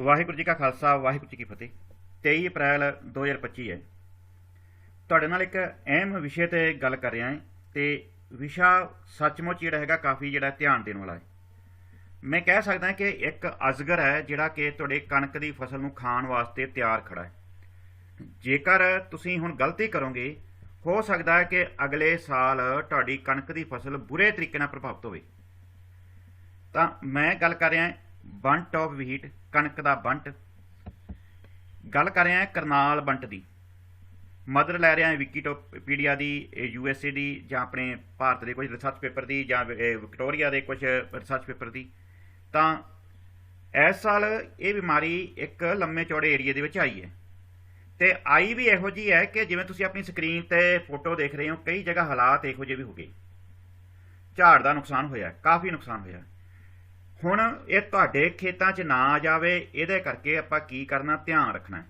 ਵਾਹਿਗੁਰੂ ਜੀ ਕਾ ਖਾਲਸਾ, ਵਾਹਿਗੁਰੂ ਜੀ ਕੀ ਫਤਿਹ। 23 ਅਪ੍ਰੈਲ 2025 ਹੈ। ਤੁਹਾਡੇ ਨਾਲ ਇੱਕ ਅਹਿਮ ਵਿਸ਼ੇ ਤੇ ਗੱਲ ਕਰ ਰਿਹਾ ਹਾਂ ਤੇ ਵਿਸ਼ਾ ਸੱਚਮੁੱਚ ਜਿਹੜਾ ਹੈਗਾ ਕਾਫੀ ਜਿਹੜਾ ਧਿਆਨ ਦੇਣ ਵਾਲਾ ਹੈ। ਮੈਂ ਕਹਿ ਸਕਦਾ ਕਿ ਇੱਕ ਅਜਗਰ ਹੈ ਜਿਹੜਾ ਕਿ ਤੁਹਾਡੇ ਕਣਕ ਦੀ ਫਸਲ ਨੂੰ ਖਾਣ ਵਾਸਤੇ ਤਿਆਰ ਖੜਾ ਹੈ। ਜੇਕਰ ਤੁਸੀਂ ਹੁਣ ਗਲਤੀ ਕਰੋਗੇ, ਹੋ ਸਕਦਾ ਹੈ ਕਿ ਅਗਲੇ ਸਾਲ ਤੁਹਾਡੀ ਕਣਕ ਦੀ ਫਸਲ ਬੁਰੇ ਤਰੀਕੇ ਨਾਲ ਪ੍ਰਭਾਵਿਤ ਹੋਵੇ। ਤਾਂ ਮੈਂ ਗੱਲ ਕਰ ਰਿਹਾ ਬੰਟ ਆਫ ਵੀਟ ਕਣਕ ਦਾ ਬੰਟ। ਗੱਲ ਕਰ ਰਿਹਾ ਕਰਨਾਲ ਬੰਟ ਦੀ। ਮਦਰ ਲੈ ਰਿਹਾ ਵਿਕੀਟੋਪੀਡੀਆ ਦੀ ਯੂਐਸਏ ਦੀ ਜਾਂ ਆਪਣੇ ਭਾਰਤ ਦੇ ਕੁਝ ਰਿਸਰਚ ਪੇਪਰ ਦੀ ਜਾਂ ਵਿਕਟੋਰੀਆ ਦੇ ਕੁਝ ਰਿਸਰਚ ਪੇਪਰ ਦੀ। ਤਾਂ ਇਸ ਸਾਲ ਇਹ ਬਿਮਾਰੀ ਇੱਕ ਲੰਮੇ ਚੌੜੇ ਏਰੀਆ ਦੇ ਵਿੱਚ ਆਈ ਹੈ। ਤੇ ਆਈ ਵੀ ਇਹੋ ਜੀ ਹੈ ਕਿ ਜਿਵੇਂ ਤੁਸੀਂ ਆਪਣੀ ਸਕਰੀਨ ਤੇ ਫੋਟੋ ਦੇਖ ਰਹੇ ਹੋ, ਕਈ ਜਗ੍ਹਾ ਹਾਲਾਤ ਇਹੋ ਜਿਹੇ ਵੀ ਹੋ ਗਏ। ਝਾੜ ਦਾ ਨੁਕਸਾਨ ਹੋਇਆ, ਕਾਫੀ ਨੁਕਸਾਨ ਹੋਇਆ। ਹੁਣ ਇਹ ਤੁਹਾਡੇ ਖੇਤਾਂ 'ਚ ਨਾ ਆ ਜਾਵੇ, ਇਹਦੇ ਕਰਕੇ ਆਪਾਂ ਕੀ ਕਰਨਾ, ਧਿਆਨ ਰੱਖਣਾ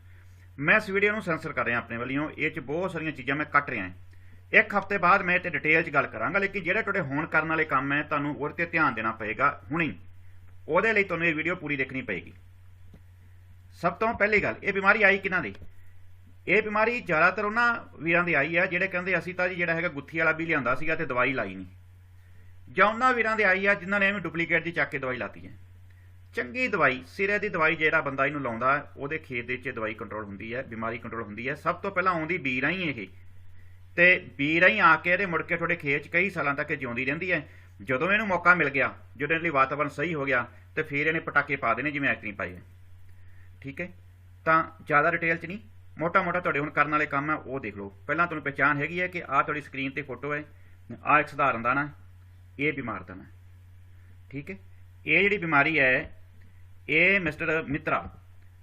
ਮੈਂ ਇਸ ਵੀਡੀਓ ਨੂੰ ਸੈਂਸਰ ਕਰ ਰਿਹਾ ਆਪਣੇ ਵੱਲੋਂ, ਇਹ 'ਚ ਬਹੁਤ ਸਾਰੀਆਂ ਚੀਜ਼ਾਂ ਮੈਂ ਕੱਟ ਰਿਹਾ ਇੱਕ ਹਫ਼ਤੇ ਬਾਅਦ ਮੈਂ ਤੇ ਡਿਟੇਲ 'ਚ ਗੱਲ ਕਰਾਂਗਾ, ਲੇਕਿਨ ਜਿਹੜੇ ਤੁਹਾਡੇ ਹੋਣ ਕਰਨ ਵਾਲੇ ਕੰਮ ਹੈ, ਤੁਹਾਨੂੰ ਉਹਦੇ ਤੇ ਧਿਆਨ ਦੇਣਾ ਪਏਗਾ ਹੁਣੀ। ਉਹਦੇ ਲਈ ਤੁਹਾਨੂੰ ਇਹ ਵੀਡੀਓ ਪੂਰੀ ਦੇਖਣੀ ਪਏਗੀ। ਸਭ ਤੋਂ ਪਹਿਲੀ ਗੱਲ, ਇਹ ਬਿਮਾਰੀ ਆਈ ਕਿਹਨਾਂ ਦੀ? ਇਹ ਬਿਮਾਰੀ ਜ਼ਿਆਦਾਤਰ ਉਹਨਾਂ ਵੀਰਾਂ ਦੀ ਆਈ ਹੈ ਜਿਹੜੇ ਕਹਿੰਦੇ ਅਸੀਂ ਤਾਂ ਜੀ ਜਿਹੜਾ ਹੈਗਾ ਗੁੱਥੀ ਵਾਲਾ ਵੀ ਲਿਆਂਦਾ ਸੀਗਾ ਤੇ ਦਵਾਈ ਲਾਈ ਨਹੀਂ ਜਾਂ ਉਹਨਾਂ ਵੀਰਾਂ ਦੇ ਆਈ ਆ ਜਿਨ੍ਹਾਂ ਨੇ ਐਵੇਂ ਡੁਪਲੀਕੇਟ ਦੀ ਚੱਕ ਕੇ ਦਵਾਈ ਲਾਤੀ ਹੈ। ਚੰਗੀ ਦਵਾਈ, ਸਿਰੇ ਦੀ ਦਵਾਈ ਜਿਹੜਾ ਬੰਦਾ ਇਹਨੂੰ ਲਾਉਂਦਾ, ਉਹਦੇ ਖੇਤ ਦੇ ਵਿੱਚ ਦਵਾਈ ਕੰਟਰੋਲ ਹੁੰਦੀ ਹੈ, ਬਿਮਾਰੀ ਕੰਟਰੋਲ ਹੁੰਦੀ ਹੈ। ਸਭ ਤੋਂ ਪਹਿਲਾਂ ਆਉਂਦੀ ਬੀ ਰਾਹੀਂ ਇਹ। ਤੇ ਬੀ ਰਾਹੀਂ ਆ ਕੇ ਇਹਦੇ ਮੁੜ ਕੇ ਤੁਹਾਡੇ ਖੇਤ 'ਚ ਕਈ ਸਾਲਾਂ ਤੱਕ ਜਿਉਂਦੀ ਰਹਿੰਦੀ ਹੈ। ਜਦੋਂ ਇਹਨੂੰ ਮੌਕਾ ਮਿਲ ਗਿਆ, ਜਦੋਂ ਇਹਦੇ ਲਈ ਵਾਤਾਵਰਣ ਸਹੀ ਹੋ ਗਿਆ, ਤੇ ਫਿਰ ਇਹਨੇ ਪਟਾਕੇ ਪਾ ਦੇਣੇ ਜਿਵੇਂ ਐਕਟਿੰਗ ਪਾਈ ਹੈ ਠੀਕ ਹੈ? ਤਾਂ ਜ਼ਿਆਦਾ ਡਿਟੇਲ 'ਚ ਨਹੀਂ। ਮੋਟਾ ਮੋਟਾ ਤੁਹਾਡੇ ਹੁਣ ਕਰਨ ਵਾਲੇ ਕੰਮ ਹੈ, ਉਹ ਦੇਖ ਲਓ। ਪਹਿਲਾਂ ਤੁਹਾਨੂੰ ਪਛਾਣ ਹੈਗੀ ਹੈ ਕਿ ਆਹ ਤੁਹਾਡੀ ਸਕਰੀਨ ਤੇ ਫੋਟੋ ਹੈ, ਆਹ ਇੱਕ ਸਧਾਰਨ ਦਾਣਾ ਇਹ ਬਿਮਾਰ ਤਾਂ ਨਾ ਠੀਕ ਹੈ? ਇਹ ਜਿਹੜੀ ਬਿਮਾਰੀ ਹੈ, ਇਹ ਮਿਸਟਰ ਮਿੱਤਰਾ,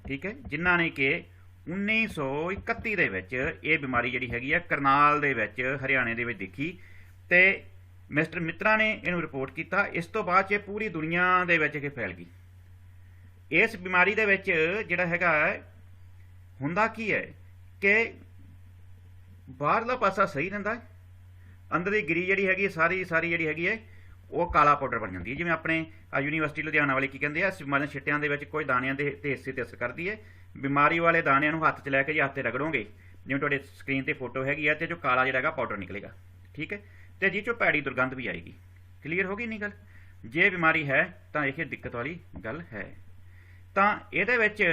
ਠੀਕ ਹੈ? ਜਿਨ੍ਹਾਂ ਨੇ ਕਿ 1931 ਦੇ ਵਿੱਚ ਇਹ ਬਿਮਾਰੀ ਜਿਹੜੀ ਹੈਗੀ ਹੈ ਕਰਨਾਲ ਦੇ ਵਿੱਚ, ਹਰਿਆਣੇ ਦੇ ਵਿੱਚ ਦੇਖੀ ਤੇ ਮਿਸਟਰ ਮਿੱਤਰਾ ਨੇ ਇਹਨੂੰ ਰਿਪੋਰਟ ਕੀਤਾ। ਇਸ ਤੋਂ ਬਾਅਦ 'ਚ ਇਹ ਪੂਰੀ ਦੁਨੀਆ ਦੇ ਵਿੱਚ ਇਹ ਫੈਲ ਗਈ। ਇਸ ਬਿਮਾਰੀ ਦੇ ਵਿੱਚ ਜਿਹੜਾ ਹੈਗਾ ਹੁੰਦਾ ਕੀ ਹੈ ਕਿ ਬਾਹਰਲਾ ਪਾਸਾ ਸਹੀ ਰਹਿੰਦਾ ਹੈ? ਅੰਦਰ ਦੀ ਗਿਰੀ ਜਿਹੜੀ ਹੈਗੀ ਸਾਰੀ ਸਾਰੀ ਜਿਹੜੀ ਹੈਗੀ ਹੈ, ਉਹ ਕਾਲਾ ਪਾਊਡਰ ਬਣ ਜਾਂਦੀ ਹੈ। ਜਿਵੇਂ ਆਪਣੇ ਯੂਨੀਵਰਸਿਟੀ ਲੁਧਿਆਣਾ ਵਾਲੇ ਕੀ ਕਹਿੰਦੇ ਆ ਸਿਮਾਨ ਛਿੱਟਿਆਂ ਦੇ ਵਿੱਚ ਕੋਈ ਦਾਣਿਆਂ ਦੇ ਤੇ ਹਿੱਸੇ ਤੇ ਅਸਰ ਕਰਦੀ ਹੈ। ਬਿਮਾਰੀ ਵਾਲੇ ਦਾਣਿਆਂ ਨੂੰ ਹੱਥ 'ਚ ਲੈ ਕੇ ਜੇ ਹੱਥ ਤੇ ਰਗੜੋਗੇ, ਜਿਵੇਂ ਤੁਹਾਡੇ ਸਕਰੀਨ ਤੇ ਫੋਟੋ ਹੈਗੀ ਆ ਤੇ ਜੋ ਕਾਲਾ ਜਿਹੜਾ ਹੈਗਾ ਪਾਊਡਰ ਨਿਕਲੇਗਾ, ਠੀਕ ਹੈ? ਤੇ ਜੀ ਚੋਂ ਪੈੜੀ ਦੁਰਗੰਧ ਵੀ ਆਏਗੀ। ਕਲੀਅਰ ਹੋ ਗਈ ਨਹੀਂ ਗੱਲ? ਜੇ ਬਿਮਾਰੀ ਹੈ ਤਾਂ ਇਹ ਦਿੱਕਤ ਵਾਲੀ ਗੱਲ ਹੈ। ਤਾਂ ਇਹਦੇ ਵਿੱਚ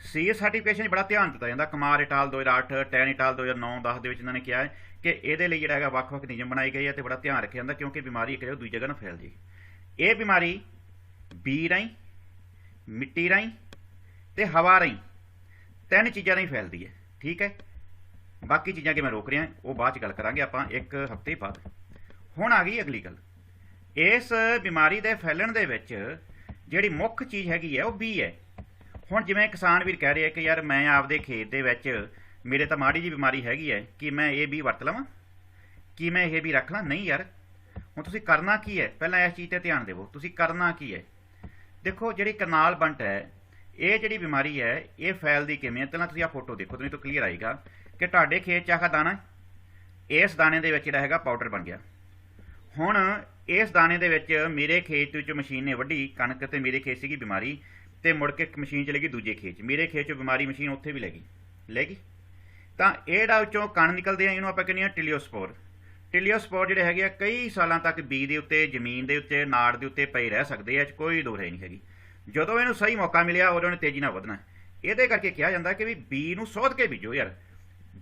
ਸੀ ਸਰਟੀਫਿਕੇਸ਼ਨ 'ਚ ਬੜਾ ਧਿਆਨ ਦਿੱਤਾ ਜਾਂਦਾ। ਕੁਮਾਰ ਇਟਾਲ 2008 ਟੈਨ ਇਟਾਲ 2009 10 ਦੇ ਵਿੱਚ ਇਹਨਾਂ ਨੇ ਕਿਹਾ ਹੈ ਕਿ ਇਹਦੇ ਲਈ ਜਿਹੜਾ ਹੈਗਾ ਵੱਖ-ਵੱਖ ਨਿਯਮ ਬਣਾਏ ਗਏ ਆ ਤੇ ਬੜਾ ਧਿਆਨ ਰੱਖਿਆ ਜਾਂਦਾ ਕਿਉਂਕਿ ਬਿਮਾਰੀ ਇੱਕ ਜਗ੍ਹਾ ਦੂਜੀ ਜਗ੍ਹਾ ਨਾ ਫੈਲ ਜੇ। ਇਹ ਬਿਮਾਰੀ ਬੀ ਰਾਹੀਂ, ਮਿੱਟੀ ਰਾਹੀਂ ਤੇ ਹਵਾ ਰਾਹੀਂ ਤਿੰਨ ਚੀਜ਼ਾਂ ਰਾਹੀਂ ਫੈਲਦੀ ਹੈ, ਠੀਕ ਹੈ? ਬਾਕੀ ਚੀਜ਼ਾਂ ਕਿ ਮੈਂ ਰੋਕ ਰਿਹਾ, ਉਹ ਬਾਅਦ ਚ ਗੱਲ ਕਰਾਂਗੇ ਆਪਾਂ ਇੱਕ ਹਫ਼ਤੇ ਬਾਅਦ। ਹੁਣ ਆ ਗਈ ਅਗਲੀ ਗੱਲ। ਇਸ ਬਿਮਾਰੀ ਦੇ ਫੈਲਣ ਦੇ ਵਿੱਚ ਜਿਹੜੀ ਮੁੱਖ ਚੀਜ਼ ਹੈਗੀ ਹੈ ਉਹ ਬੀ ਹੈ। ਹੁਣ ਜਿਵੇਂ ਕਿਸਾਨ ਵੀਰ ਕਹਿ ਰਹੇ ਕਿ ਯਾਰ ਮੈਂ ਆਪਦੇ ਖੇਤ ਦੇ ਵਿੱਚ, ਮੇਰੇ ਤਾਂ ਮਾੜੀ ਜੀ ਬਿਮਾਰੀ ਹੈਗੀ ਹੈ ਕਿ ਮੈਂ ਇਹ ਵੀ ਵਰਤ ਲਵਾਂ? ਕਿ ਮੈਂ ਇਹ ਵੀ ਰੱਖ ਲਾਂ? ਨਹੀਂ ਯਾਰ। ਹੁਣ ਤੁਸੀਂ ਕਰਨਾ ਕੀ ਹੈ ਪਹਿਲਾਂ ਇਸ ਚੀਜ਼ ਤੇ ਧਿਆਨ ਦੇਵੋ। ਤੁਸੀਂ ਕਰਨਾ ਕੀ ਹੈ ਦੇਖੋ, ਜਿਹੜੀ ਕਰਨਾਲ ਬੰਟ ਹੈ ਇਹ ਜਿਹੜੀ ਬਿਮਾਰੀ ਹੈ ਇਹ ਫੈਲਦੀ ਕਿਵੇਂ ਹੈ ਪਹਿਲਾਂ ਤੁਸੀਂ ਆ ਫੋਟੋ ਦੇਖੋ ਤੁਹਾਨੂੰ ਤੋਂ ਕਲੀਅਰ ਆਏਗਾ ਕਿ ਤੁਹਾਡੇ ਖੇਤ 'ਚ ਆਹ ਦਾਣਾ ਇਸ ਦਾਣੇ ਦੇ ਵਿੱਚ ਜਿਹੜਾ ਹੈਗਾ ਪਾਊਡਰ ਬਣ ਗਿਆ। ਹੁਣ ਇਸ ਦਾਣੇ ਦੇ ਵਿੱਚ ਮੇਰੇ ਖੇਤ ਵਿੱਚ ਮਸ਼ੀਨ ਨੇ ਵੱਢੀ, ਕਣਕ ਤੇ ਮੇਰੇ ਖੇਤ ਸੀਗੀ ਬਿਮਾਰੀ। ਤੇ ਮੁੜ ਕੇ ਮਸ਼ੀਨ ਚਲੇ ਗਈ ਦੂਜੇ ਖੇਤ 'ਚ। ਮੇਰੇ ਖੇਤ 'ਚ ਬਿਮਾਰੀ ਮਸ਼ੀਨ ਉੱਥੇ ਵੀ ਲੈ ਗਈ ਲੈ ਗਈ ਤਾਂ ਇਹ ਵਿੱਚੋਂ ਕਣ ਨਿਕਲਦੇ ਆ, ਇਹਨੂੰ ਆਪਾਂ ਕਹਿੰਦੇ ਆ ਟਿਲਿਓਸਪੋਰ। ਟਿਲਿਓਸਪੋਰ ਜਿਹੜੇ ਹੈਗੇ ਆ, ਕਈ ਸਾਲਾਂ ਤੱਕ ਬੀ ਦੇ ਉੱਤੇ, ਜ਼ਮੀਨ ਦੇ ਉੱਤੇ, ਨਾੜ ਦੇ ਉੱਤੇ ਪਏ ਰਹਿ ਸਕਦੇ ਆ ਕੋਈ ਦੋ ਨਹੀਂ ਹੈਗੀ। ਜਦੋਂ ਇਹਨੂੰ ਸਹੀ ਮੌਕਾ ਮਿਲਿਆ, ਉਦੋਂ ਨੇ ਤੇਜ਼ੀ ਨਾਲ ਵਧਣਾ। ਇਹਦੇ ਕਰਕੇ ਕਿਹਾ ਜਾਂਦਾ ਕਿ ਵੀ ਬੀ ਨੂੰ ਸੋਧ ਕੇ ਬੀਜੋ ਯਾਰ।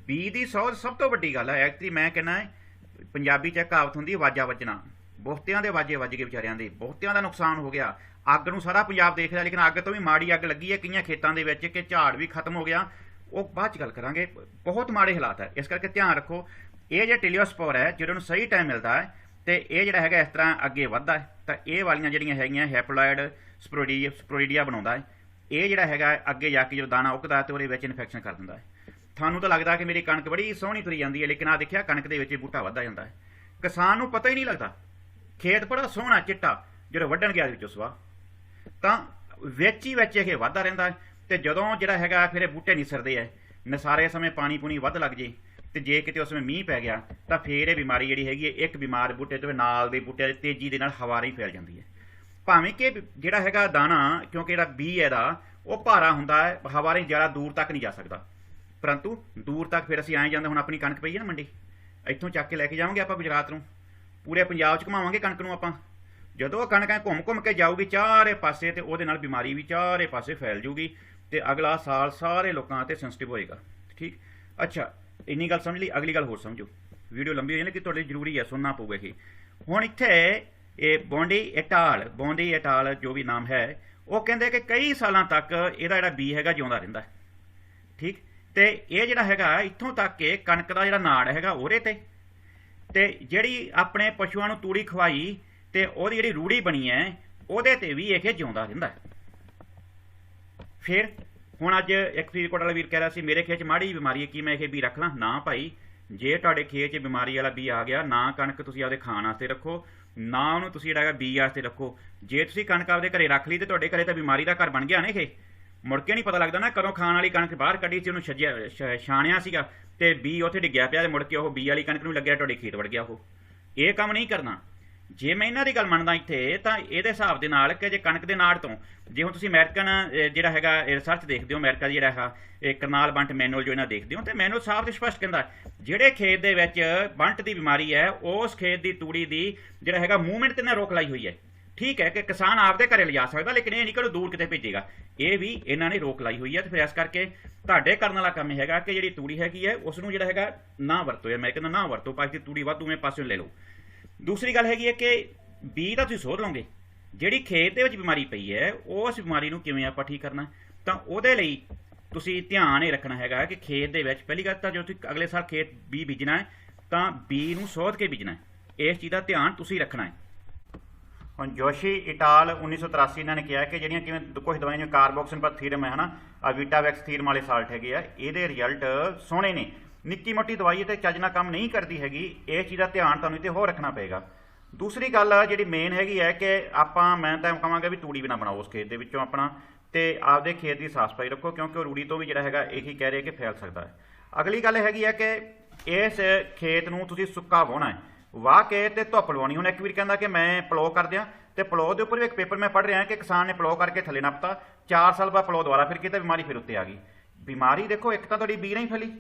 ਬੀ ਦੀ ਸੋਧ ਸਭ ਤੋਂ ਵੱਡੀ ਗੱਲ ਹੈ ਐਕਚੁਅਲੀ ਮੈਂ ਕਹਿੰਦਾ ਪੰਜਾਬੀ ਚ ਕਹਾਵਤ ਹੁੰਦੀ ਹੈ ਵਾਜਾ ਵੱਜਣਾ। ਬਹੁਤਿਆਂ ਦੇ ਵਾਜੇ ਵੱਜ ਗਏ ਵਿਚਾਰਿਆਂ ਦੇ, ਬਹੁਤਿਆਂ ਦਾ ਨੁਕਸਾਨ ਹੋ ਗਿਆ। ਅੱਗ ਨੂੰ ਸਾਰਾ ਪੰਜਾਬ ਦੇਖ ਰਿਹਾ, ਲੇਕਿਨ ਅੱਗ ਤੋਂ ਵੀ ਮਾੜੀ ਅੱਗ ਲੱਗੀ ਹੈ। ਕਈਆਂ ਖੇਤਾਂ ਦੇ ਵਿੱਚ ਕਿ ਝਾੜ ਵੀ ਖਤਮ ਹੋ ਗਿਆ। ਉਹ ਬਾਅਦ ਚ ਗੱਲ ਕਰਾਂਗੇ। ਬਹੁਤ ਮਾੜੇ ਹਾਲਾਤ ਹੈ। ਇਸ ਕਰਕੇ ਧਿਆਨ ਰੱਖੋ, ਇਹ ਜੇ ਟਿਲਿਓਸਪੋਰ ਹੈ ਜਦੋਂ ਨੂੰ ਸਹੀ ਟਾਈਮ ਮਿਲਦਾ ਹੈ ਤੇ ਇਹ ਜਿਹੜਾ ਹੈਗਾ ਇਸ ਤਰ੍ਹਾਂ ਅੱਗੇ ਵੱਧਦਾ ਹੈ, ਤਾਂ ਇਹ ਵਾਲੀਆਂ ਜਿਹੜੀਆਂ ਹੈਗੀਆਂ ਹੈਪਲੋਇਡ ਸਪੋਰੀਡੀਆ ਸਪੋਰੀਡੀਆ ਬਣਾਉਂਦਾ ਹੈ। ਇਹ ਜਿਹੜਾ ਹੈਗਾ ਅੱਗੇ ਜਾ ਕੇ ਜਦੋਂ ਦਾਣਾ ਉੱਗਦਾ ਤੇ ਉਹਦੇ ਵਿੱਚ ਇਨਫੈਕਸ਼ਨ ਕਰ ਦਿੰਦਾ ਹੈ। ਤੁਹਾਨੂੰ ਤਾਂ ਲੱਗਦਾ ਕਿ ਮੇਰੀ ਕਣਕ ਬੜੀ ਸੋਹਣੀ ਤੁਰੀ ਜਾਂਦੀ ਹੈ, ਲੇਕਿਨ ਆ ਦੇਖਿਆ, ਕਣਕ ਦੇ ਵਿੱਚ ਬੂਟਾ ਵੱਧਦਾ ਜਾਂਦਾ ਹੈ। ਕਿਸਾਨ ਨੂੰ ਪਤਾ ਹੀ ਨਹੀਂ ਲੱਗਦਾ। ਖੇਤ ਬੜਾ ਸੋਹਣਾ, ਚਿੱਟਾ ਜਿਹੜਾ ਵੱਢਣ ਗਿਆ ਵਿੱਚੋਂ ਸਵਾ ਤਾਂ ਵਿੱਚ ਹੀ ਵਿੱਚ ਇਹ ਵੱਧਦਾ ਰਹਿੰਦਾ ਹੈ ਤੇ ਜਦੋਂ ਜਿਹੜਾ ਹੈਗਾ ਫਿਰ ਇਹ ਬੂਟੇ ਨਿਸਰਦੇ ਐ ਨਸਾਰੇ ਸਮੇਂ ਪਾਣੀ ਪੂਣੀ ਵੱਧ ਲੱਗ ਜੇ ਤੇ ਜੇ ਕਿਤੇ ਉਸ ਵਿੱਚ ਮੀਂਹ ਪੈ ਗਿਆ, ਤਾਂ ਫੇਰ ਇਹ ਬਿਮਾਰੀ ਜਿਹੜੀ ਹੈਗੀ ਹੈ, ਇੱਕ ਬਿਮਾਰ ਬੂਟੇ ਤੋਂ ਨਾਲ ਦੇ ਬੂਟੇ ਦੀ ਤੇਜ਼ੀ ਦੇ ਨਾਲ ਹਵਾ ਰਹੀ ਫੈਲ ਜਾਂਦੀ ਹੈ। ਭਾਵੇਂ ਕਿ ਜਿਹੜਾ ਹੈਗਾ ਦਾਣਾ, ਕਿਉਂਕਿ ਜਿਹੜਾ ਬੀ ਹੈ ਇਹਦਾ, ਉਹ ਭਾਰਾ ਹੁੰਦਾ ਹੈ, ਹਵਾ ਰਾਹੀਂ ਜ਼ਿਆਦਾ ਦੂਰ ਤੱਕ ਨਹੀਂ ਜਾ ਸਕਦਾ। ਪਰੰਤੂ ਦੂਰ ਤੱਕ ਫਿਰ ਅਸੀਂ ਆਏ ਜਾਂਦੇ ਹੁਣ ਆਪਣੀ ਕਣਕ ਪਈ ਹੈ ਨਾ ਮੰਡੀ, ਇੱਥੋਂ ਚੱਕ ਕੇ ਲੈ ਕੇ ਜਾਵਾਂਗੇ ਆਪਾਂ ਗੁਜਰਾਤ ਨੂੰ। ਪੂਰੇ ਪੰਜਾਬ 'ਚ ਘੁਮਾਵਾਂਗੇ ਕਣਕ ਨੂੰ ਆਪਾਂ। ਜਦੋਂ ਉਹ ਕਣਕ ਐਂ ਘੁੰਮ ਘੁੰਮ ਕੇ ਜਾਊਗੀ ਚਾਰੇ ਪਾਸੇ ਤੇ ਉਹਦੇ ਨਾਲ ਬਿਮਾਰੀ ਵੀ ਚਾਰੇ ਪਾਸੇ ਫੈਲ ਜੂਗੀ ਤੇ ਅਗਲਾ ਸਾਲ ਸਾਰੇ ਲੋਕਾਂ ਤੇ ਸੈਂਸਿਟਿਵ ਹੋਏਗਾ, ਠੀਕ? ਅੱਛਾ, ਇੰਨੀ ਗੱਲ ਸਮਝ ਲਈ, ਅਗਲੀ ਗੱਲ ਹੋਰ ਸਮਝੋ। ਵੀਡੀਓ ਲੰਬੀ ਹੋ ਜਾਣੀ ਕਿ ਤੁਹਾਡੇ ਜ਼ਰੂਰੀ ਹੈ, ਸੁਣਨਾ ਪਊਗਾ ਇਹ। ਹੁਣ ਇੱਥੇ ਇਹ ਬੌਂਡੀ ਇਟਾਲ ਬੌਂਡੀ ਇਟਾਲ ਜੋ ਵੀ ਨਾਮ ਹੈ, ਉਹ ਕਹਿੰਦੇ ਕਿ ਕਈ ਸਾਲਾਂ ਤੱਕ ਇਹਦਾ ਜਿਹੜਾ ਬੀ ਹੈਗਾ ਜਿਉਂਦਾ ਰਹਿੰਦਾ ਠੀਕ? ਤੇ ਇਹ ਜਿਹੜਾ ਹੈਗਾ, ਇੱਥੋਂ ਤੱਕ ਕਿ ਕਣਕ ਦਾ ਜਿਹੜਾ ਨਾੜ ਹੈਗਾ ਉਹਦੇ ਤੇ। ਤੇ ਜਿਹੜੀ ਆਪਣੇ ਪਸ਼ੂਆਂ ਨੂੰ ਤੂੜੀ ਖਵਾਈ ਤੇ ਉਹਦੀ ਜਿਹੜੀ ਰੂੜੀ ਬਣੀ ਹੈ, ਉਹਦੇ ਤੇ ਵੀ ਇਹ ਜਿਉਂਦਾ ਰਹਿੰਦਾ ਫਿਰ ਹੁਣ ਅੱਜ ਇੱਕ ਫਰੀਦਕੋਟ ਵਾਲਾ ਵੀਰ ਕਹਿ ਰਿਹਾ ਸੀ, ਮੇਰੇ ਖੇਤ 'ਚ ਮਾੜੀ ਬਿਮਾਰੀ ਹੈ, ਕੀ ਮੈਂ ਇਹ ਵੀ ਰੱਖ ਲਾਂ? ਨਾ ਭਾਈ, ਜੇ ਤੁਹਾਡੇ ਖੇਤ 'ਚ ਬਿਮਾਰੀ ਵਾਲਾ ਬੀ ਆ ਗਿਆ, ਨਾ ਕਣਕ ਤੁਸੀਂ ਆਪਦੇ ਖਾਣ ਵਾਸਤੇ ਰੱਖੋ, ਨਾ ਉਹਨੂੰ ਤੁਸੀਂ ਜਿਹੜਾ ਬੀ ਵਾਸਤੇ ਰੱਖੋ। ਜੇ ਤੁਸੀਂ ਕਣਕ ਆਪਦੇ ਘਰੇ ਰੱਖ ਲਈ ਤੇ ਤੁਹਾਡੇ ਘਰੇ ਤਾਂ ਬਿਮਾਰੀ ਦਾ ਘਰ ਬਣ ਗਿਆ ਨਾ ਇਹ। ਮੁੜ ਕੇ ਨਹੀਂ ਪਤਾ ਲੱਗਦਾ ਨਾ ਕਦੋਂ ਖਾਣ ਵਾਲੀ ਕਣਕ ਬਾਹਰ ਕੱਢੀ ਸੀ, ਉਹਨੂੰ ਛੱਜਿਆ ਛਾਣਿਆ ਸੀਗਾ ਤੇ ਬੀ ਉੱਥੇ ਡਿੱਗਿਆ ਪਿਆ ਤੇ ਮੁੜ ਕੇ ਉਹ ਬੀ ਵਾਲੀ ਕਣਕ ਨੂੰ ਲੱਗਿਆ, ਤੁਹਾਡੇ ਖੇਤ ਵੜ ਗਿਆ ਉਹ। ਇਹ ਕੰਮ ਨਹੀਂ ਕਰਨਾ। ਜੇ ਮੈਂ ਇਹਨਾਂ ਦੀ ਗੱਲ ਮੰਨਦਾ ਇੱਥੇ, ਤਾਂ ਇਹਦੇ ਹਿਸਾਬ ਦੇ ਨਾਲ ਕਿ ਜੇ ਕਣਕ ਦੇ ਨਾੜ ਤੋਂ, ਜੇ ਹੁਣ ਤੁਸੀਂ ਅਮਰੀਕਨ ਜਿਹੜਾ ਹੈਗਾ ਰਿਸਰਚ ਦੇਖਦੇ ਹੋ, ਅਮਰੀਕਾ ਦੀ ਜਿਹੜਾ ਹੈਗਾ, ਇਹ ਕਰਨਾਲ ਬੰਟ ਮੈਨੂਅਲ ਜੋ ਇਹਨਾਂ ਦੇਖਦੇ ਹੋ, ਤੇ ਮੈਨੂਅਲ ਸਾਫ਼ ਤੇ ਸਪਸ਼ਟ ਕਹਿੰਦਾ ਜਿਹੜੇ ਖੇਤ ਦੇ ਵਿੱਚ ਬੰਟ ਦੀ ਬਿਮਾਰੀ ਹੈ, ਉਸ ਖੇਤ ਦੀ ਤੂੜੀ ਦੀ ਜਿਹੜਾ ਹੈਗਾ ਮੂਵਮੈਂਟ ਤੇ ਨਾ ਰੋਕ ਲਾਈ ਹੋਈ ਹੈ। ਠੀਕ ਹੈ ਕਿ ਕਿਸਾਨ ਆਪਦੇ ਘਰੇ ਲਿਜਾ ਸਕਦਾ, ਲੇਕਿਨ ਇਹ ਨਹੀਂ ਕਿ ਉਹ ਦੂਰ ਕਿਤੇ ਭੇਜੇਗਾ। ਇਹ ਵੀ ਇਹਨਾਂ ਨੇ ਰੋਕ ਲਾਈ ਹੋਈ ਹੈ, ਤੇ ਫਿਰ ਇਸ ਕਰਕੇ ਤੁਹਾਡੇ ਕਰਨ ਵਾਲਾ ਕੰਮ ਹੈਗਾ ਕਿ ਜਿਹੜੀ ਤੂੜੀ ਹੈਗੀ ਹੈ ਉਸ ਨੂੰ ਜਿਹੜਾ ਹੈਗਾ ਨਾ ਵਰਤੋ ਮੈਂ ਕਹਿੰਦਾ ਨਾ ਵਰਤੋ ਭਾਵੇਂ ਕਿ ਤੂੜੀ ਵਾਧੂ, ਮੈਂ ਪਾਸਿਓਂ ਲੈ ਲਓ। ਦੂਸਰੀ ਗੱਲ ਹੈਗੀ ਹੈ ਕਿ ਬੀ ਦਾ ਤੁਸੀਂ ਸੋਧ ਲਓਗੇ। ਜਿਹੜੀ ਖੇਤ ਦੇ ਵਿੱਚ ਬਿਮਾਰੀ ਪਈ ਹੈ ਉਸ ਬਿਮਾਰੀ ਨੂੰ ਕਿਵੇਂ ਆਪਾਂ ਠੀਕ ਕਰਨਾ ਤਾਂ ਉਹਦੇ ਲਈ ਤੁਸੀਂ ਧਿਆਨ ਇਹ ਰੱਖਣਾ ਹੈਗਾ ਕਿ ਖੇਤ ਦੇ ਵਿੱਚ ਪਹਿਲੀ ਗੱਲ ਤਾਂ ਜੋ ਤੁਸੀਂ ਅਗਲੇ ਸਾਲ ਖੇਤ ਬੀ ਬੀਜਣਾ ਹੈ, ਤਾਂ ਬੀ ਨੂੰ ਸੋਧ ਕੇ ਬੀਜਣਾ ਹੈ। ਇਸ ਚੀਜ਼ ਦਾ ਧਿਆਨ ਤੁਸੀਂ ਰੱਖਣਾ ਹੈ। ਹੁਣ ਜੋਸ਼ੀ ਇਟਾਲ 1983 ਇਹਨਾਂ ਨੇ ਕਿਹਾ ਕਿ ਜਿਹੜੀਆਂ ਕਿਵੇਂ ਕੁਝ ਦਵਾਈਆਂ ਜਿਵੇਂ ਕਾਰਬੋਕਸਿਨ ਪਰ ਥੀਰਮ ਹੈ, ਹਨਾ? ਅਵੀਟਾਵੈਕਸ ਥੀਰਮ ਵਾਲੇ ਸਾਲਟ ਹੈਗੇ ਆ, ਇਹਦੇ ਰਿਜ਼ਲਟ ਸੋਹਣੇ ਨੇ। ਨਿੱਕੀ ਮੋਟੀ ਦਵਾਈ ਤੇ ਚੱਜ ਨਾਲ ਕੰਮ ਨਹੀਂ ਕਰਦੀ ਹੈਗੀ, ਇਹ ਚੀਜ਼ ਦਾ ਧਿਆਨ ਤੁਹਾਨੂੰ ਇੱਥੇ ਹੋਰ ਰੱਖਣਾ ਪਏਗਾ। ਦੂਸਰੀ ਗੱਲ ਆ, ਜਿਹੜੀ ਮੇਨ ਹੈਗੀ ਹੈ ਕਿ ਆਪਾਂ, ਮੈਂ ਤਾਂ ਕਹਾਂਗਾ ਵੀ ਤੂੜੀ ਵੀ ਨਾ ਬਣਾਓ ਉਸ ਖੇਤ ਦੇ ਵਿੱਚੋਂ ਆਪਣਾ, ਤੇ ਆਪਦੇ ਖੇਤ ਦੀ ਸਾਫ਼ ਸਫ਼ਾਈ ਰੱਖੋ, ਕਿਉਂਕਿ ਉਹ ਰੂੜੀ ਤੋਂ ਵੀ ਜਿਹੜਾ ਹੈਗਾ, ਇਹੀ ਕਹਿ ਰਹੇ ਕਿ ਫੈਲ ਸਕਦਾ ਹੈ। ਅਗਲੀ ਗੱਲ ਹੈਗੀ ਹੈ ਕਿ ਇਸ ਖੇਤ ਨੂੰ ਤੁਸੀਂ ਸੁੱਕਾ ਵਾਹੁਣਾ ਹੈ। ਵਾਹ ਕੇ ਤੇ ਧੁੱਪ ਲਵਾਉਣੀ। ਹੁਣ ਇੱਕ ਵੀਰ ਕਹਿੰਦਾ ਕਿ ਮੈਂ ਪਲੋ ਕਰ ਦਿਆਂ, ਤੇ ਪਲੋ ਦੇ ਉੱਪਰ ਵੀ ਇੱਕ ਪੇਪਰ ਮੈਂ ਪੜ੍ਹ ਰਿਹਾ ਕਿ ਕਿਸਾਨ ਨੇ ਪਲੋ ਕਰਕੇ ਥੱਲੇ ਨੱਪਤਾ। 4 ਸਾਲ ਬਾਅਦ ਪਲੋ ਦੁਬਾਰਾ ਫਿਰ ਕੀਤਾ ਬਿਮਾਰੀ ਫਿਰ ਉੱਤੇ ਆ ਗਈ। ਬਿਮਾਰੀ ਦੇਖੋ, ਇੱਕ ਤਾਂ ਤੁਹਾਡੀ ਬੀ ਨਹੀਂ ਫੈਲੀ।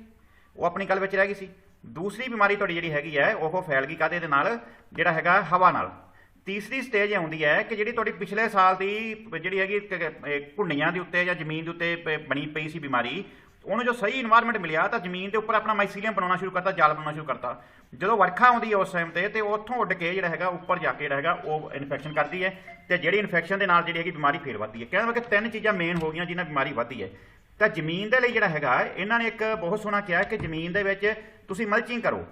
ਉਹ ਆਪਣੀ ਗੱਲ ਵਿੱਚ ਰਹਿ ਗਈ ਸੀ। ਦੂਸਰੀ ਬਿਮਾਰੀ ਤੁਹਾਡੀ ਜਿਹੜੀ ਹੈਗੀ ਹੈ, ਉਹ ਫੈਲ ਗਈ ਕਾਦੇ ਦੇ ਨਾਲ? ਜਿਹੜਾ ਹੈਗਾ ਹਵਾ ਨਾਲ। ਤੀਸਰੀ ਸਟੇਜ ਆਉਂਦੀ ਹੈ ਕਿ ਜਿਹੜੀ ਤੁਹਾਡੀ ਪਿਛਲੇ ਸਾਲ ਦੀ ਜਿਹੜੀ ਹੈਗੀ ਕ- ਇਹ ਘੁੰਡੀਆਂ ਦੇ ਉੱਤੇ ਜਾਂ ਜ਼ਮੀਨ ਦੇ ਉੱਤੇ ਪ- ਬਣੀ ਪਈ ਸੀ ਬਿਮਾਰੀ, ਉਹਨੂੰ ਜੋ ਸਹੀ ਇਨਵਾਇਰਨਮੈਂਟ ਮਿਲਿਆ ਤਾਂ ਜ਼ਮੀਨ ਦੇ ਉੱਪਰ ਆਪਣਾ ਮਾਈਸੀਲੀਅਮ ਬਣਾਉਣਾ ਸ਼ੁਰੂ ਕਰਤਾ, ਜਾਲ ਬਣਾਉਣਾ ਸ਼ੁਰੂ ਕਰਤਾ। ਜਦੋਂ ਵਰਖਾ ਆਉਂਦੀ ਹੈ ਉਸ ਟਾਈਮ ਤੇ ਤੇ ਉੱਥੋਂ ਉੱਡ ਕੇ ਜਿਹੜਾ ਹੈਗਾ, ਉੱਪਰ ਜਾ ਕੇ ਜਿਹੜਾ ਹੈਗਾ, ਉਹ ਇਨਫੈਕਸ਼ਨ ਕਰਦੀ ਹੈ। ਤੇ ਜਿਹੜੀ ਇਨਫੈਕਸ਼ਨ ਦੇ ਨਾਲ ਜਿਹੜੀ ਹੈਗੀ ਬਿਮਾਰੀ ਫੇਰ ਵੱਧਦੀ ਹੈ। ਕਹਿੰਦਾ ਕਿ ਤਿੰਨ ਚੀਜ਼ਾਂ ਮੇਨ ਹੋ ਗਈਆਂ ਜਿਨ੍ਹਾਂ ਬਿਮਾਰੀ ਵੱਧਦੀ ਹੈ। ਤਾਂ ਜ਼ਮੀਨ ਦੇ ਲਈ ਜਿਹੜਾ ਹੈਗਾ, ਇਹਨਾਂ ਨੇ ਇੱਕ ਬਹੁਤ ਸੋਹਣਾ ਕਿਹਾ ਕਿ ਜ਼ਮੀਨ ਦੇ ਵਿੱਚ ਤੁਸੀਂ ਮਲਚਿੰਗ ਕਰੋ।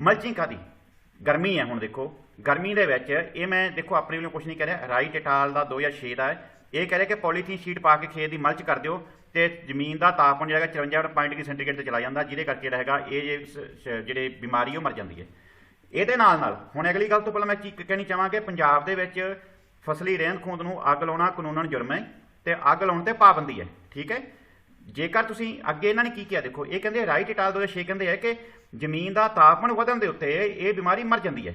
ਮਲਚਿੰਗ ਕਾਦੀ ਗਰਮੀ ਹੈ ਹੁਣ ਦੇਖੋ। ਗਰਮੀ ਦੇ ਵਿੱਚ ਇਹ ਮੈਂ ਦੇਖੋ ਆਪਣੇ ਵੱਲੋਂ ਕੁਝ ਨਹੀਂ ਕਹਿ ਰਿਹਾ। ਰਾਈਟ ਇਟਾਲ ਦਾ 2006 ਦਾ ਹੈ। ਇਹ ਕਹਿ ਰਿਹਾ ਕਿ ਪੋਲੀਥੀਨ ਸ਼ੀਟ ਪਾ ਕੇ ਖੇਤ ਦੀ ਮਲਚ ਕਰ ਦਿਓ ਤੇ ਜ਼ਮੀਨ ਦਾ ਤਾਪਮਾਨ ਜਿਹੜਾ ਹੈਗਾ 54 ਡਿਗਰੀ ਸੈਂਟੀਗ੍ਰੇਡ ਤੇ ਚਲਾ ਜਾਂਦਾ, ਜਿਹਦੇ ਕਰਕੇ ਜਿਹੜਾ ਹੈਗਾ ਇਹ ਜੇ ਸ- ਸ- ਜਿਹੜੇ ਬਿਮਾਰੀ ਉਹ ਮਰ ਜਾਂਦੀ ਹੈ। ਇਹਦੇ ਨਾਲ ਨਾਲ ਹੁਣ ਅਗਲੀ ਗੱਲ ਤੋਂ ਪਹਿਲਾਂ ਮੈਂ ਕੀ ਕਹਿਣੀ ਚਾਹਾਂਗਾ ਕਿ ਪੰਜਾਬ ਦੇ ਵਿੱਚ ਫਸਲੀ ਰਹਿੰਦ ਖੂੰਦ ਨੂੰ ਅੱਗ ਲਾਉਣਾ ਕਾਨੂੰਨਨ ਜੁਰਮ ਹੈ ਤੇ ਅੱਗ ਲਾਉਣ ਤੇ ਪਾਬੰਦੀ ਹੈ। ਠੀਕ ਹੈ? ਜੇਕਰ ਤੁਸੀਂ ਅੱਗੇ ਇਹਨਾਂ ਨੇ ਕੀ ਕਿਹਾ, ਦੇਖੋ, ਇਹ ਕਹਿੰਦੇ ਰਾਈਟ ਇਟਾਲ 2006 ਕਹਿੰਦੇ ਹੈ ਕਿ ਜ਼ਮੀਨ ਦਾ ਤਾਪਮਾਨ ਵਧਣ ਦੇ ਉੱਤੇ ਇਹ ਬਿਮਾਰੀ ਮਰ ਜਾਂਦੀ ਹੈ।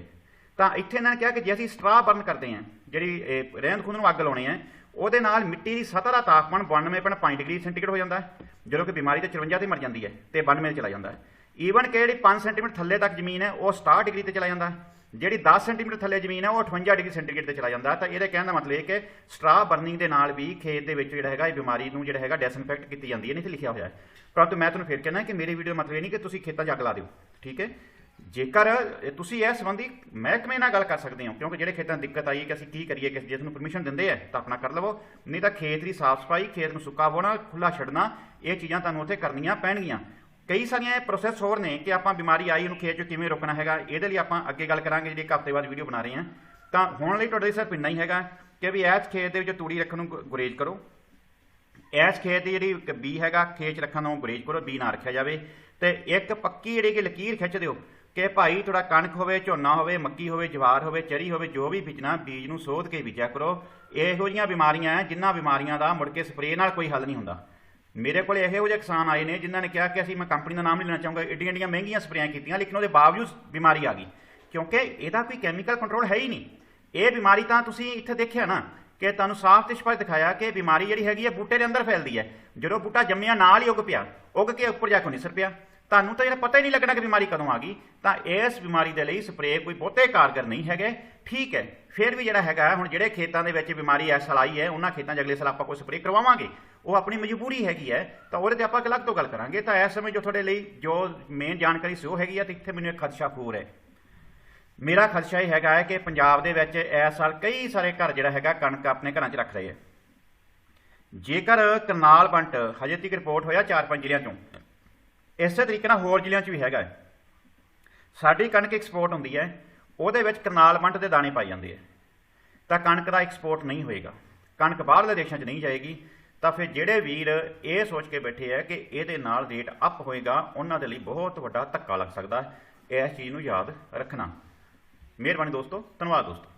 ਤਾਂ ਇੱਥੇ ਇਹਨਾਂ ਨੇ ਕਿਹਾ ਕਿ ਜੇ ਅਸੀਂ ਸਟਰਾ ਬਰਨ ਕਰਦੇ ਹਾਂ, ਜਿਹੜੀ, ਇਹ ਰਹਿੰਦ ਖੂੰਦ ਨੂੰ ਅੱਗ ਲਾਉਣੀ ਹੈ, ਉਹਦੇ ਨਾਲ ਮਿੱਟੀ ਦੀ ਸਤਹ ਦਾ ਤਾਪਮਾਨ 92.5 ਡਿਗਰੀ ਸੈਂਟੀਗ੍ਰੇਡ ਹੋ ਜਾਂਦਾ ਹੈ, ਜਦੋਂ ਕਿ ਬਿਮਾਰੀ ਤੇ 54 ਤੇ ਮਰ ਜਾਂਦੀ ਹੈ ਤੇ 92 ਤੇ ਚਲਾ ਜਾਂਦਾ ਹੈ। ਈਵਨ ਕਿ ਜਿਹੜੀ 5 ਸੈਂਟੀਮੀਟਰ ਥੱਲੇ ਤੱਕ ਜ਼ਮੀਨ ਹੈ, ਉਹ 67 ਡਿਗਰੀ ਤੇ ਚਲਾ ਜਾਂਦਾ ਹੈ। ਜਿਹੜੀ 10 ਸੈਂਟੀਮੀਟਰ ਥੱਲੇ ਜ਼ਮੀਨ ਹੈ ਉਹ 58 ਡਿਗਰੀ ਸੈਂਟੀਗ੍ਰੇਡ ਤੇ ਚਲਾ ਜਾਂਦਾ ਤਾਂ ਇਹਦੇ ਕਹਿਣ ਦਾ ਮਤਲਬ ਇਹ ਕਿ ਸਟਰਾ ਬਰਨਿੰਗ ਦੇ ਨਾਲ ਵੀ ਖੇਤ ਦੇ ਵਿੱਚ ਜਿਹੜਾ ਹੈਗਾ, ਇਹ ਬਿਮਾਰੀ ਨੂੰ ਜਿਹੜਾ ਹੈਗਾ ਡਿਸਇਨਫੈਕਟ ਕੀਤੀ ਜਾਂਦੀ ਹੈ। ਨਹੀਂ ਤੇ ਲਿਖਿਆ ਹੋਇਆ ਹੈ। ਪਰੰਤੂ ਮੈਂ ਤੁਹਾਨੂੰ ਫਿਰ ਕਹਿਣਾ ਕਿ ਮੇਰੀ ਵੀਡੀਓ ਦਾ ਮਤਲਬ ਇਹ ਨਹੀਂ ਕਿ ਤੁਸੀਂ ਖੇਤਾਂ 'ਚ ਅੱਗ ਲਾ ਦਿਓ, ਠੀਕ ਹੈ? ਜੇਕਰ ਤੁਸੀਂ ਇਹ ਸੰਬੰਧੀ ਮਹਿਕਮੇ ਨਾਲ ਗੱਲ ਕਰ ਸਕਦੇ ਹੋ, ਕਿਉਂਕਿ ਜਿਹੜੇ ਖੇਤਾਂ 'ਚ ਦਿੱਕਤ ਆਈ ਹੈ ਕਿ ਅਸੀਂ ਕੀ ਕਰੀਏ ਕਿ ਜੇ ਤੁਹਾਨੂੰ ਪਰਮਿਸ਼ਨ ਦਿੰਦੇ ਆ, ਤਾਂ ਆਪਣਾ ਕਰ ਲਵੋ। ਨਹੀਂ ਤਾਂ ਖੇਤ ਦੀ ਸਾਫ਼ ਸਫ਼ਾਈ, ਖੇਤ ਨੂੰ ਸੁੱਕਾ ਹੋਣਾ ਖੁੱਲਾ ਛੱਡਣਾ, ਇਹ ਚੀਜ਼ਾਂ ਤੁਹਾਨੂੰ ਉੱਥੇ ਕਰਨੀਆਂ ਪੈਣਗੀਆਂ। ਕਈ ਸਾਰੀਆਂ ਇਹ ਪ੍ਰੋਸੈਸ ਹੋਰ ਨੇ ਕਿ ਆਪਾਂ ਬਿਮਾਰੀ ਆਈ ਉਹਨੂੰ ਖੇਤ 'ਚ ਕਿਵੇਂ ਰੋਕਣਾ ਹੈਗਾ, ਇਹਦੇ ਲਈ ਆਪਾਂ ਅੱਗੇ ਗੱਲ ਕਰਾਂਗੇ ਜਿਹੜੀ ਇੱਕ ਹਫ਼ਤੇ ਬਾਅਦ ਵੀਡੀਓ ਬਣਾ ਰਹੇ ਹਾਂ। ਤਾਂ ਹੁਣ ਲਈ ਤੁਹਾਡੇ ਲਈ ਸਿਰਫ ਇੰਨਾ ਹੀ ਹੈਗਾ ਕਿ ਵੀ ਇਸ ਖੇਤ ਦੇ ਵਿੱਚ ਤੂੜੀ ਰੱਖਣ ਨੂੰ ਗੁਰੇਜ਼ ਕਰੋ। ਇਸ ਖੇਤ ਦੀ ਜਿਹੜੀ ਬੀ ਹੈਗਾ, ਖੇਤ 'ਚ ਰੱਖਣ ਨੂੰ ਗੁਰੇਜ਼ ਕਰੋ, ਬੀ ਨਾ ਰੱਖਿਆ ਜਾਵੇ। ਤੇ ਇੱਕ ਪੱਕੀ ਜਿਹੜੀ ਕਿ ਲਕੀਰ ਖਿੱਚ ਦਿਓ ਕਿ ਭਾਈ ਥੋੜਾ ਕਣਕ ਹੋਵੇ, ਝੋਨਾ ਹੋਵੇ, ਮੱਕੀ ਹੋਵੇ, ਜਵਾਰ ਹੋਵੇ, ਚਰੀ ਹੋਵੇ, ਜੋ ਵੀ ਬੀਜਣਾ, ਬੀਜ ਨੂੰ ਸੋਧ ਕੇ ਬੀਜਿਆ ਕਰੋ। ਇਹੋ ਜਿਹੀਆਂ ਬਿਮਾਰੀਆਂ ਹੈ ਜਿਨ੍ਹਾਂ ਬਿਮਾਰੀਆਂ ਦਾ ਮੁੜ ਕੇ ਸਪਰੇਅ ਨਾਲ ਕੋਈ ਹੱਲ ਨਹੀਂ ਹੁੰਦਾ। ਮੇਰੇ ਕੋਲ ਇਹੋ ਜਿਹੇ ਕਿਸਾਨ ਆਏ ਨੇ ਜਿਨ੍ਹਾਂ ਨੇ ਕਿਹਾ ਕਿ ਅਸੀਂ, ਮੈਂ ਕੰਪਨੀ ਦਾ ਨਾਮ ਨਹੀਂ ਲੈਣਾ ਚਾਹੂੰਗਾ, ਏਡੀਆਂ ਏਡੀਆਂ ਮਹਿੰਗੀਆਂ ਸਪਰੇਆਂ ਕੀਤੀਆਂ, ਲੇਕਿਨ ਉਹਦੇ ਬਾਵਜੂਦ ਬਿਮਾਰੀ ਆ ਗਈ। ਕਿਉਂਕਿ ਇਹਦਾ ਕੋਈ ਕੈਮੀਕਲ ਕੰਟਰੋਲ ਹੈ ਹੀ ਨਹੀਂ। ਇਹ ਬਿਮਾਰੀ ਤਾਂ ਤੁਸੀਂ ਇੱਥੇ ਦੇਖਿਆ ਨਾ ਕਿ ਤੁਹਾਨੂੰ ਸਾਫ਼ ਤੇ ਸਪਸ਼ਟ ਦਿਖਾਇਆ ਕਿ ਬਿਮਾਰੀ ਜਿਹੜੀ ਹੈਗੀ ਹੈ ਬੂਟੇ ਦੇ ਅੰਦਰ ਫੈਲਦੀ ਹੈ। ਜਦੋਂ ਬੂਟਾ ਜੰਮਿਆ, ਨਾਲ ਹੀ ਉੱਗ ਪਿਆ, ਉੱਗ ਕੇ ਉੱਪਰ ਜਾ ਕੇ ਨਿਸਰ ਪਿਆ। ਤੁਹਾਨੂੰ ਤਾਂ ਜਿਹੜਾ ਪਤਾ ਹੀ ਨਹੀਂ ਲੱਗਣਾ ਕਿ ਬਿਮਾਰੀ ਕਦੋਂ ਆ ਗਈ। ਤਾਂ ਇਸ ਬਿਮਾਰੀ ਦੇ ਲਈ ਸਪਰੇਅ ਕੋਈ ਬਹੁਤੇ ਕਾਰਗਰ ਨਹੀਂ ਹੈਗੇ। ਠੀਕ ਹੈ, ਫਿਰ ਵੀ ਜਿਹੜਾ ਹੈਗਾ, ਹੁਣ ਜਿਹੜੇ ਖੇਤਾਂ ਦੇ ਵਿੱਚ ਬਿਮਾਰੀ ਇਸ ਸਾਲ ਆਈ ਹੈ, ਉਹਨਾਂ ਖੇਤਾਂ 'ਚ ਅਗਲੇ ਸਾਲ ਆਪਾਂ ਕੋਈ ਸਪਰੇਅ ਕਰਵਾਵਾਂਗੇ। ਉਹ ਆਪਣੀ ਮਜਬੂਰੀ ਹੈਗੀ ਹੈ, ਤਾਂ ਉਹਦੇ ਤੇ ਆਪਾਂ ਇੱਕ ਅਲੱਗ ਤੋਂ ਗੱਲ ਕਰਾਂਗੇ। ਤਾਂ ਇਸ ਸਮੇਂ ਜੋ ਤੁਹਾਡੇ ਲਈ ਜੋ ਮੇਨ ਜਾਣਕਾਰੀ ਸੀ, ਉਹ ਹੈਗੀ ਹੈ ਤੇ ਇੱਥੇ ਮੈਨੂੰ ਇੱਕ ਖਦਸ਼ਾ ਹੋਰ ਹੈ। ਮੇਰਾ ਖਦਸ਼ਾ ਇਹ ਹੈਗਾ ਹੈ ਕਿ ਪੰਜਾਬ ਦੇ ਵਿੱਚ ਇਸ ਸਾਲ ਕਈ ਸਾਰੇ ਘਰ ਜਿਹੜਾ ਹੈਗਾ, ਕਣਕ ਆਪਣੇ ਘਰਾਂ 'ਚ ਰੱਖ ਰਹੇ ਹੈ। ਜੇਕਰ ਕਰਨਾਲ ਬੰਟ ਹਜੇ ਤੱਕ ਰਿਪੋਰਟ ਹੋਇਆ 4-5 ਜ਼ਿਲ੍ਹਿਆਂ 'ਚੋਂ ਇਸੇ ਤਰੀਕੇ ਨਾਲ ਹੋਰ ਜ਼ਿਲ੍ਹਿਆਂ 'ਚ ਵੀ ਹੈਗਾ ਹੈ। ਸਾਡੀ ਕਣਕ ਐਕਸਪੋਰਟ ਹੁੰਦੀ ਹੈ, ਉਹਦੇ ਵਿੱਚ ਕਰਨਾਲ ਬੰਟ ਦੇ ਦਾਣੇ ਪਾਏ ਜਾਂਦੇ ਆ। ਤਾਂ ਕਣਕ ਦਾ ਐਕਸਪੋਰਟ ਨਹੀਂ ਹੋਏਗਾ। ਕਣਕ ਬਾਹਰਲੇ ਦੇਸ਼ਾਂ 'ਚ ਨਹੀਂ ਜਾਏਗੀ, ਤਾਂ ਫਿਰ ਜਿਹੜੇ ਵੀਰ ਇਹ ਸੋਚ ਕੇ ਬੈਠੇ ਆ ਕਿ ਇਹਦੇ ਨਾਲ ਰੇਟ ਅਪ ਹੋਏਗਾ, ਉਹਨਾਂ ਦੇ ਲਈ ਬਹੁਤ ਵੱਡਾ ਧੱਕਾ ਲੱਗ ਸਕਦਾ। ਹੈ ਇਸ ਚੀਜ਼ ਨੂੰ ਯਾਦ ਰੱਖਣਾ। ਮਿਹਰਬਾਨੀ ਦੋਸਤੋ, ਧੰਨਵਾਦ ਦੋਸਤੋ।